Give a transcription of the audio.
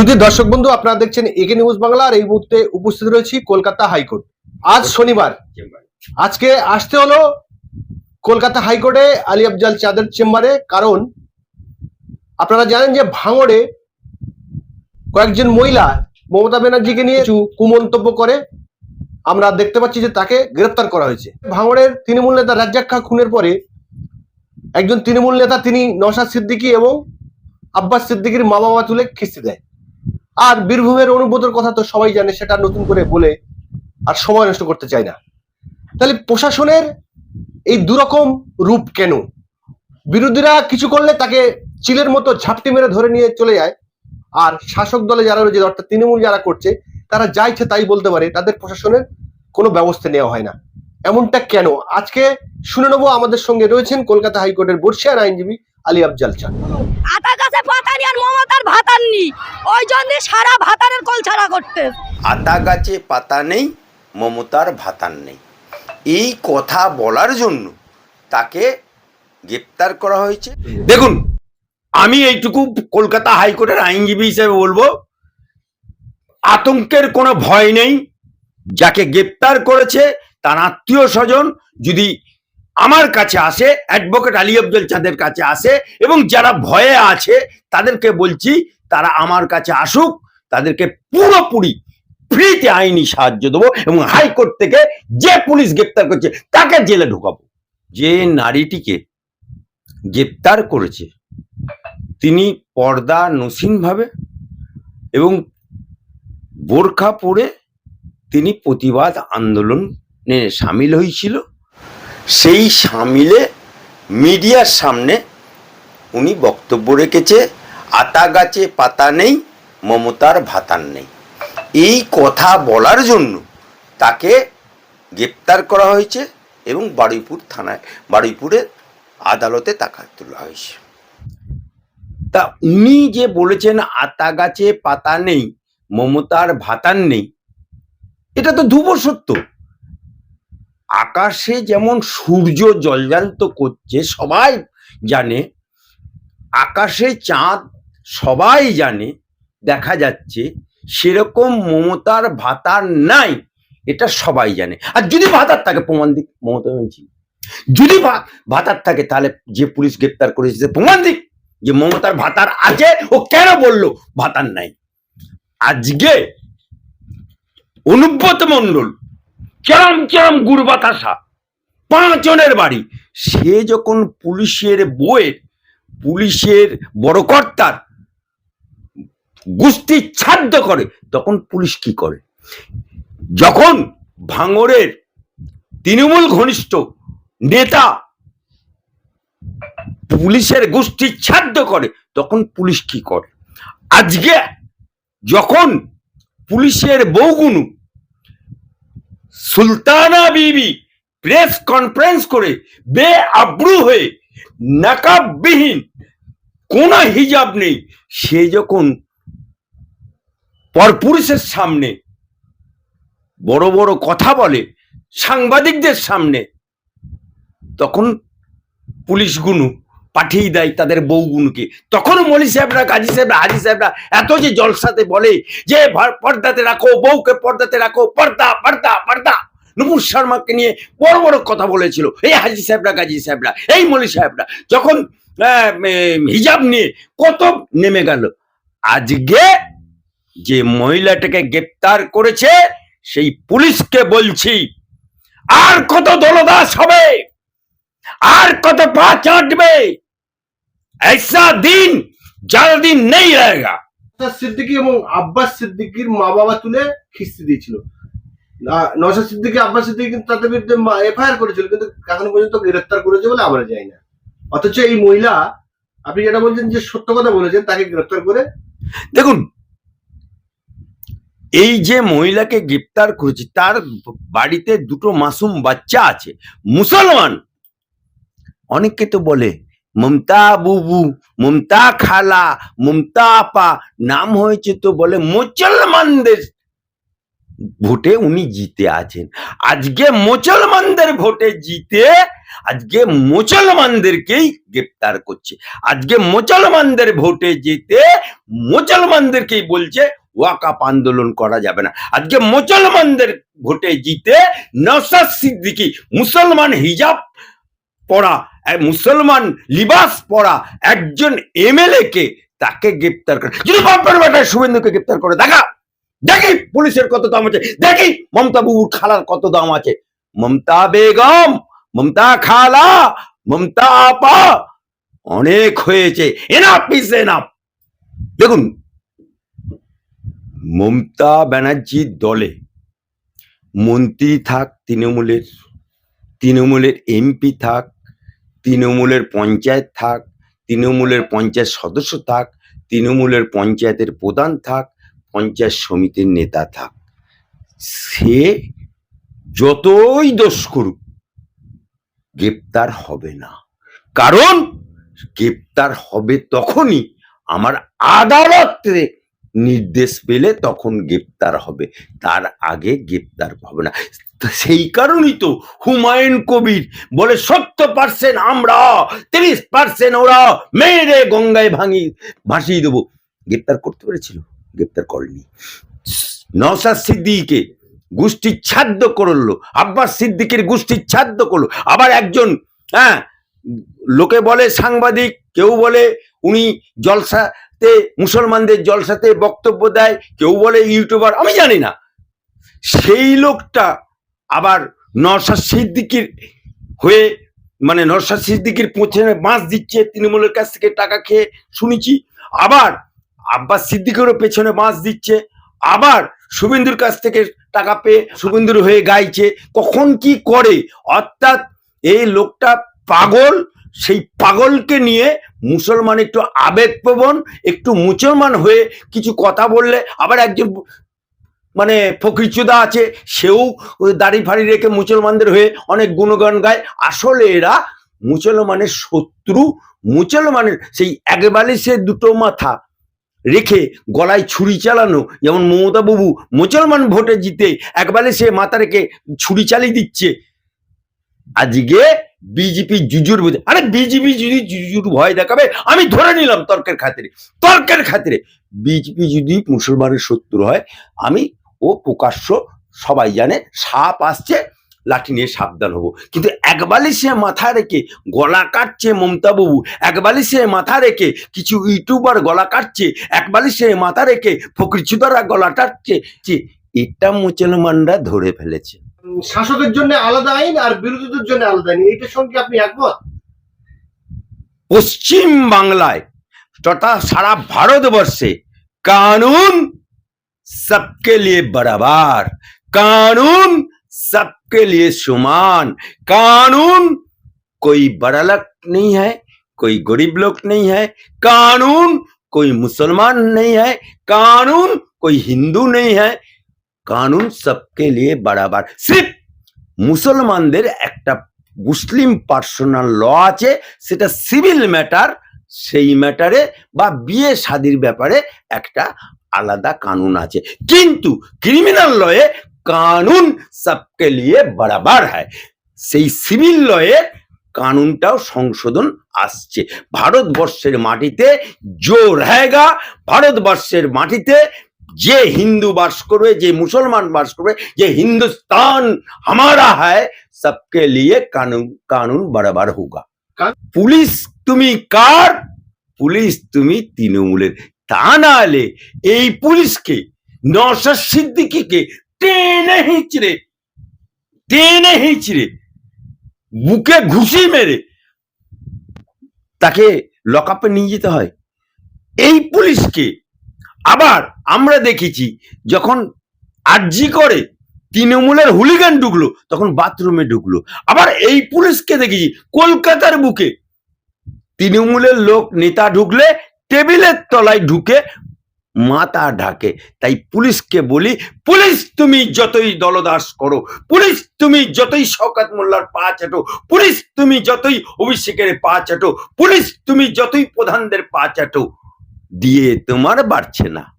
শুধু দর্শক বন্ধু, আপনারা দেখছেন একে নিউজ বাংলা, আর এই মুহূর্তে উপস্থিত রয়েছি কলকাতা হাইকোর্ট। আজ শনিবার। আজকে আসতে হলো কলকাতা হাইকোর্টে আলী আফজাল চাঁদের চেম্বারে, কারণ আপনারা জানেন যে ভাঙড়ে কয়েকজন মহিলা মমতা ব্যানার্জিকে নিয়ে কিছু কুমন্তব্য করে আমরা দেখতে পাচ্ছি যে তাকে গ্রেপ্তার করা হয়েছে। ভাঙড়ের তৃণমূল নেতা রাজ্জাক খা খুনের পরে একজন তৃণমূল নেতা তিনি নসাদ সিদ্দিকী এবং আব্বাস সিদ্দিকির মা বাবা তুলে খিস্তি দেয়। আর বীরভূমের অনুব্রতর কথা তো সবাই জানে, সেটা নতুন করে বলে আর সময় নষ্ট করতে চাই না। তাহলে প্রশাসনের এই দুরকম রূপ কেন? বিরোধীরা কিছু করলে তাকে চিলের মতো ঝাপটি মেরে ধরে নিয়ে চলে যায়। আর শাসক দলে যারা রয়েছে, অর্থাৎ তৃণমূল যারা করছে, তারা যা ইচ্ছে তাই বলতে পারে, তাদের প্রশাসনের কোনো ব্যবস্থা নেওয়া হয় না। এমনটা কেন? আজকে শুনে নেব আমাদের সঙ্গে রয়েছেন কলকাতা হাইকোর্টের বর্ষিয়ার আইনজীবী আলী আফজাল চাঁদ। আর মমতার ভাতাননি ওই জন্য সারা ভাতারের কল ছাড়া করতে। আতা গাছে পাতা নেই, মমতার ভাতার নেই। এই কথা বলার জন্য তাকে গ্রেপ্তার করা হয়েছে। দেখুন, আমি এইটুকু কলকাতা হাইকোর্টের আইনজীবী হিসেবে বলব, আতঙ্কের কোনো ভয় নেই। যাকে গ্রেপ্তার করেছে, তার আত্মীয় স্বজন যদি আমার কাছে আসে অ্যাডভোকেট আলী আফজল চাঁদের কাছে আসে এবং যারা ভয়ে আছে তাদেরকে বলছি, তারা আমার কাছে আসুক, তাদেরকে পুরোপুরি ফ্রিতে আইনি সাহায্য দেবো এবং হাইকোর্ট থেকে যে পুলিশ গ্রেপ্তার করছে, তাকে জেলে ঢোকাবো। যে নারীটিকে গ্রেপ্তার করেছে, তিনি পর্দা নসীনভাবে এবং বোরখা পরে তিনি প্রতিবাদ আন্দোলনে সামিল হয়েছিল। সেই সামিলে মিডিয়ার সামনে উনি বক্তব্য রেখেছে আতা গাছে পাতা নেই, মমতার ভাতার নেই। এই কথা বলার জন্য তাকে গ্রেপ্তার করা হয়েছে এবং বারুইপুর থানায় বারুইপুরের আদালতে তাকে তোলা হয়েছে। তা উনি যে বলেছেন আতা গাছে পাতা নেই, মমতার ভাতার নেই, এটা তো ধ্রুব সত্য। আকাশে যেমন সূর্য জলজান্ত করছে, সবাই জানে। আকাশে চাঁদ সবাই জানে, দেখা যাচ্ছে সেরকম মমতার ভাতার নাই, এটা সবাই জানে। আর যদি ভাতার থাকে, প্রমাণ দিক, মমতা ব্যানার্জি। যদি ভাতার থাকে, তাহলে যে পুলিশ গ্রেপ্তার করেছে প্রমাণ দিক যে মমতার ভাতার আছে, ও কেন বলল ভাতার নাই। আজকে অনুব্রত মণ্ডল চরম চরম গুড় বাতাসা। পাঁচজনের বাড়ি। সে যখন পুলিশের বইয়ের পুলিশের বড় কর্তার গোষ্ঠী ছাদ্য করে, তখন পুলিশ কি করে? যখন ভাঙরের তৃণমূল ঘনিষ্ঠ নেতা পুলিশের গোষ্ঠী ছাদ্য করে, তখন পুলিশ কি করে? আজকে যখন পুলিশের বউগুনু সুলতানা বিবি প্রেস কনফারেন্স করে বে আব্রু হয়ে নাকাববিহীন, কোন হিজাব নেই। সে যখন পরপুরুষের সামনে বড় বড় কথা বলে, সাংবাদিকদের সামনে, তখন পুলিশগুনু পাঠিয়ে দেয় তাদের বউগুনুকে তখন মলি সাহেবরা গাজী সাহেবরা, হাজি সাহেবরা এত যে জলসাতে বলে যে পর্দাতে রাখো, বউকে পর্দাতে রাখো, পর্দা পর্দা পর্দা। নুপুর শর্মাকে নিয়ে বড় বড় কথা বলেছিল। এই হাজি সাহেবরা গাজী সাহেবরা, এই মলি সাহেবরা, যখন হিজাব নিয়ে কত নেমে গেল। আজকে যে মহিলাটাকে গ্রেপ্তার করেছে, সেই পুলিশকে বলছি, আর কত দলদাস হবে? আর কত পা চাটবে ऐसा दिन ज्यादा दिन नहीं रहेगा নওশাদ সিদ্দিকী এবং আব্বাস সিদ্দিকির মা বাবা তুলে খিস্তি দিয়েছিল না- নওশাদ সিদ্দিকী আব্বাস সিদ্দিকী কিন্তু তাদের বিরুদ্ধে এফআইআর করেছিল কিন্তু এখন পর্যন্ত গ্রেফতার করেছে বলে আমরা যাই না অথচ এই মহিলা আপনি যেটা বলছেন যে সত্য কথা বলেছেন তাকে গ্রেফতার করে দেখুন এই যে মহিলাকে গ্রেপ্তার করেছে তার বাড়িতে দুটো মাসুম বাচ্চা আছে মুসলমান অনেকে তো বলে, মমতা বুবু, মমতা খালা, মমতা আপা। নাম হয়েছে তো বলে মুসলমানদের। ভোটে উনি জিতে আছেন। আজকে মুসলমানদের ভোটে জিতে আজকে মুসলমানদেরকেই গ্রেপ্তার করছে। আজকে মুসলমানদের ভোটে জিতে মুসলমানদেরকেই বলছে ওয়াকাপ আন্দোলন করা যাবে না। আজকে মুসলমানদের ভোটে জিতে নসাদ সিদ্দিকি, মুসলমান হিজাব পড়া মুসলমান লিবাস পড়া, একজন এমএলএ কে তাকে গ্রেপ্তার করে। যদি বাপের বেটায় শুভেন্দুকে গ্রেপ্তার করে, দেখা। দেখি পুলিশের কত দাম আছে। দেখি মমতা বাবুর খালার কত দাম আছে। মমতা বেগম, মমতা খালা, মমতা আপা, অনেক হয়েছে। এনাফ ইজ এনাফ দেখুন, মমতা ব্যানার্জির দলে মন্ত্রী থাক, তৃণমূলের তৃণমূলের এমপি থাক তৃণমূলের পঞ্চায়েত থাক, তৃণমূলের পঞ্চায়েত সদস্য থাক, তৃণমূলের পঞ্চায়েতের প্রধান থাক, পঞ্চায়েত সমিতির নেতা থাক। সে যতই দোষ করুক, গ্রেপ্তার হবে না। কারণ গ্রেপ্তার হবে তখনই আমার আদালতে নির্দেশ পেলে তখন গ্রেপ্তার হবে। তার আগে গ্রেপ্তার হবে না। সেই কারণেই তো হুমায়ুন কবির বলে, সত্তর পার্সেন্ট আমরা, তিরিশ পার্সেন্ট ওরা, মেরে গঙ্গায় ভাঙি, ভাসিয়ে দেবো। গ্রেপ্তার করতে পেরেছিল, গ্রেপ্তার করেনি। নওসাদ সিদ্দিকে গোষ্ঠী ছাদ্য করল, আব্বাস সিদ্দিকের গোষ্ঠী ছাদ্য করল। আবার একজন হ্যাঁ লোকে বলে সাংবাদিক, কেউ বলে উনি জলসাতে মুসলমানদের জলসাতে বক্তব্য দেয়, কেউ বলে ইউটিউবার, আমি জানি না। সেই লোকটা আবার নরসাদ সিদ্দিকির হয়ে মানে নরসাদ সিদ্দিকির পেছনে বাঁশ দিচ্ছে তৃণমূলের কাছ থেকে টাকা খেয়ে, শুনেছি। আবার আব্বাস সিদ্দিকেরও পেছনে বাঁশ দিচ্ছে। আবার শুভেন্দুর কাছ থেকে টাকা পেয়ে শুভেন্দুর হয়ে গাইছে। কখন কি করে? অর্থাৎ এই লোকটা পাগল সেই পাগলকে নিয়ে মুসলমান একটু আবেগপ্রবণ, একটু মুসলমান হয়ে কিছু কথা বললে আবার একজন মানে ফকরিচুদা আছে, সেও দাড়ি ফাড়ি রেখে মুসলমানদের হয়ে অনেক গুণগান গায়। আসলে এরা মুসলমানের শত্রু, মুসলমানের সেই একবারে সে দুটো মাথা রেখে গলায় ছুরি চালানো, যেমন মমতা বাবু মুসলমান ভোটে জিতে একবারে সে মাথা রেখে ছুরি চালিয়ে দিচ্ছে। আজকে বিজেপি জুজুর বুঝে আরে বিজেপি যদি জুজুর ভয় দেখাবে, আমি ধরে নিলাম তর্কের খাতিরে তর্কের খাতিরে। বিজেপি যদি মুসলমানের শত্রু হয়, আমি ও প্রকাশ্য সবাই জানে সাপ আসছে, লাঠি নিয়ে সাবধান হব। কিন্তু একবারই সে মাথা রেখে গলা কাটছে মমতা বাবু একবারই সে মাথা রেখে কিছু ইউটিউবার গলা কাটছে একবারই সে মাথা রেখে ফকরিচুদারা গলা কাটছে এটা মুসলমানরা ধরে ফেলেছে। শাসকের জন্য আলাদা আইন আর বিরোধীদের জন্য আলাদা আইন এটার সঙ্গে আপনি একমত পশ্চিম বাংলায় তথা সারা ভারতবর্ষে কানুন सबके लिए बराबर कानून सबके लिए समान कानून कोई बड़ा लोग नहीं है कोई गरीब लोग नहीं है कानून कोई मुसलमान नहीं है कानून कोई हिंदू नहीं है কানুন সবকে লিয়ে বাড়াবার। সির্ফ মুসলমানদের একটা মুসলিম পার্সোনাল ল আছে, সেটা সিভিল ম্যাটার, সেই ম্যাটারে বা বিয়ে শাদির ব্যাপারে একটা আলাদা কানুন আছে। কিন্তু ক্রিমিনাল লয়ে কানুন সবকে লিয়ে বরাবর হয়। সেই সিভিল লয়ে কানুনটাও সংশোধন আসছে। ভারতবর্ষের মাটিতে জো রহেগা ভারতবর্ষের মাটিতে যে হিন্দু বাস করবে যে মুসলমান বাস করবে যে হিন্দুস্তান হামারা হয় সবকে লিয়ে কানুন কানুন বরাবর হোগা। পুলিশ তুমি কার? পুলিশ তুমি তৃণমূলের। তা নাহলে এই পুলিশকে নশা সিদ্দিকিকে টেনে হিঁচড়ে টেনে হিঁচড়ে বুকে ঘুষি মেরে তাকে লকআপে নিয়ে যেতে হয়। এই পুলিশকে আবার আমরা দেখেছি যখন আর্জি করে, তৃণমূলের হুলিগান ঢুকলো, তখন বাথরুমে ঢুকলো। আবার এই পুলিশকে দেখেছি, কলকাতার বুকে। তৃণমূলের লোক, নেতা ঢুকলে, টেবিলের তলায় ঢুকে মাথা ঢাকে। তাই পুলিশকে বলি, পুলিশ তুমি যতই দলদাস করো, পুলিশ তুমি যতই শওকাত মোল্লার পা চাটো, পুলিশ তুমি যতই অভিষেকের পা চাটো, পুলিশ তুমি যতই প্রধানদের পা চাটো। দিয়ে তোমার বাড়ছে না।